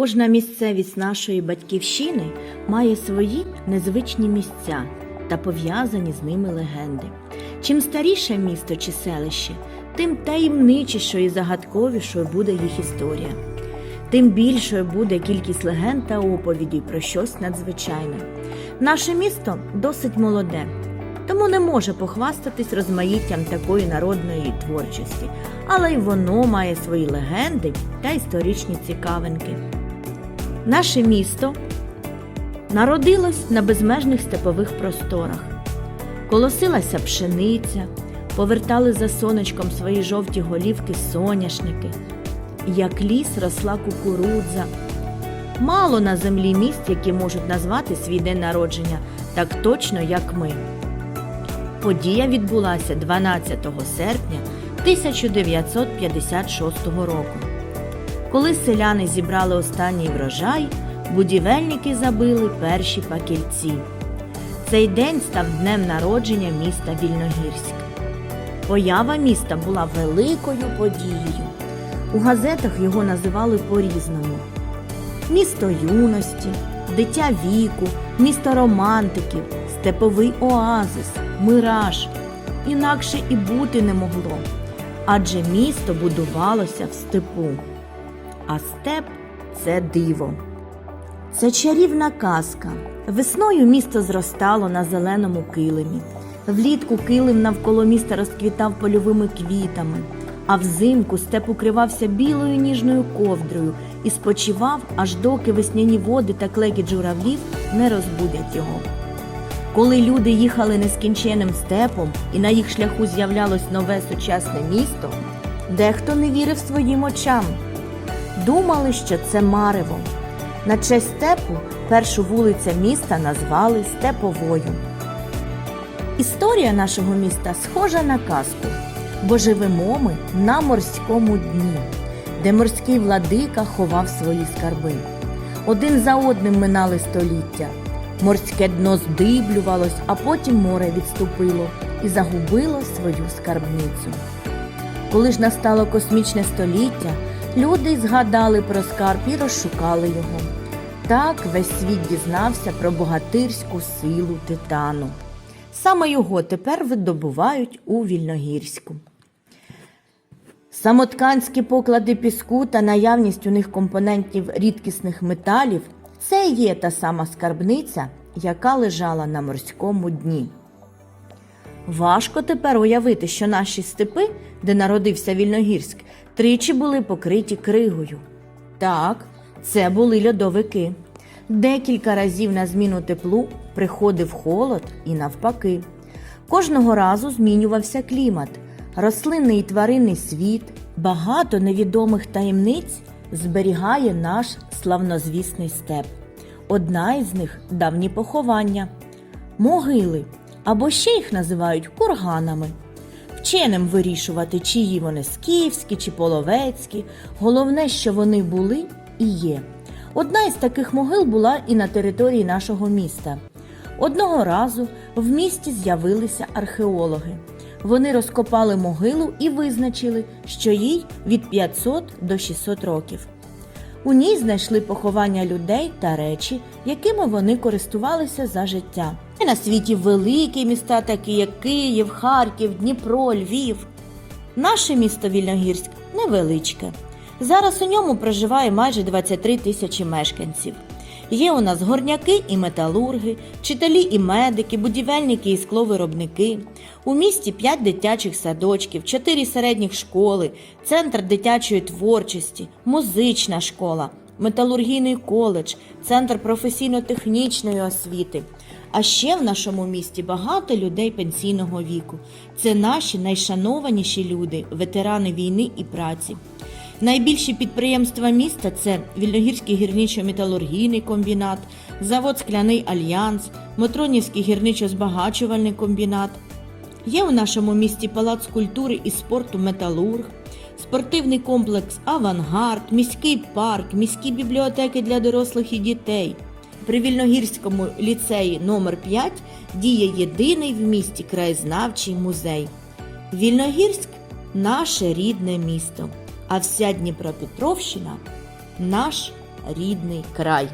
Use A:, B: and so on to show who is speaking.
A: Кожна місцевість нашої батьківщини має свої незвичні місця та пов'язані з ними легенди. Чим старіше місто чи селище, тим таємничішою і загадковішою буде їх історія. Тим більшою буде кількість легенд та оповідей про щось надзвичайне. Наше місто досить молоде, тому не може похвастатись розмаїттям такої народної творчості, але й воно має свої легенди та історичні цікавинки. Наше місто народилось на безмежних степових просторах. Колосилася пшениця, повертали за сонечком свої жовті голівки соняшники, як ліс росла кукурудза. Мало на землі місць, які можуть назвати свій день народження так точно, як ми. Подія відбулася 12 серпня 1956 року. Коли селяни зібрали останній врожай, будівельники забили перші пакільці. Цей день став днем народження міста Вільногірськ. Поява міста була великою подією. У газетах його називали по-різному: місто юності, дитя віку, місто романтиків, степовий оазис, мираж. Інакше і бути не могло, адже місто будувалося в степу. А степ це диво. Це чарівна казка. Весною місто зростало на зеленому килимі. Влітку килим навколо міста розквітав польовими квітами, а взимку степ укривався білою ніжною ковдрою і спочивав, аж доки весняні води та клекіт журавлів не розбудять його. Коли люди їхали нескінченним степом і на їх шляху з'являлось нове сучасне місто, дехто не вірив своїм очам. Думали, що це марево. На честь степу першу вулицю міста назвали Степовою. Історія нашого міста схожа на казку, бо живемо ми на морському дні, де морський владика ховав свої скарби. Один за одним минали століття. Морське дно здиблювалось, а потім море відступило і загубило свою скарбницю. Коли ж настало космічне століття, люди згадали про скарб і розшукали його. Так весь світ дізнався про богатирську силу титану. Саме його тепер видобувають у Вільногірську. Самотканські поклади піску та наявність у них компонентів рідкісних металів це є та сама скарбниця, яка лежала на морському дні. Важко тепер уявити, що наші степи, де народився Вільногірськ, тричі були покриті кригою. Так, це були льодовики. Декілька разів на зміну теплу приходив холод і навпаки. Кожного разу змінювався клімат, рослинний і тваринний світ, багато невідомих таємниць зберігає наш славнозвісний степ. Одна із них давні поховання, могили або ще їх називають курганами. Вченим вирішувати, чиї вони скіфські чи половецькі. Головне, що вони були і є. Одна із таких могил була і на території нашого міста. Одного разу в місті з'явилися археологи. Вони розкопали могилу і визначили, що їй від 500 до 600 років. У ній знайшли поховання людей та речі, якими вони користувалися за життя. І на світі великі міста, такі як Київ, Харків, Дніпро, Львів. Наше місто Вільногірськ невеличке. Зараз у ньому проживає майже 23 тисячі мешканців. Є у нас горняки і металурги, вчителі і медики, будівельники і скловиробники. У місті 5 дитячих садочків, 4 середніх школи, центр дитячої творчості, музична школа, металургійний коледж, центр професійно-технічної освіти. А ще в нашому місті багато людей пенсійного віку. Це наші найшанованіші люди, ветерани війни і праці. Найбільші підприємства міста це Вільногірський гірничо-металургійний комбінат, завод Скляний Альянс, Мотронівський гірничо-збагачувальний комбінат. Є у нашому місті палац культури і спорту Металург, спортивний комплекс Авангард, міський парк, міські бібліотеки для дорослих і дітей. При Вільногірському ліцеї номер 5 діє єдиний в місті краєзнавчий музей. Вільногірськ наше рідне місто, а вся Дніпропетровщина наш рідний край.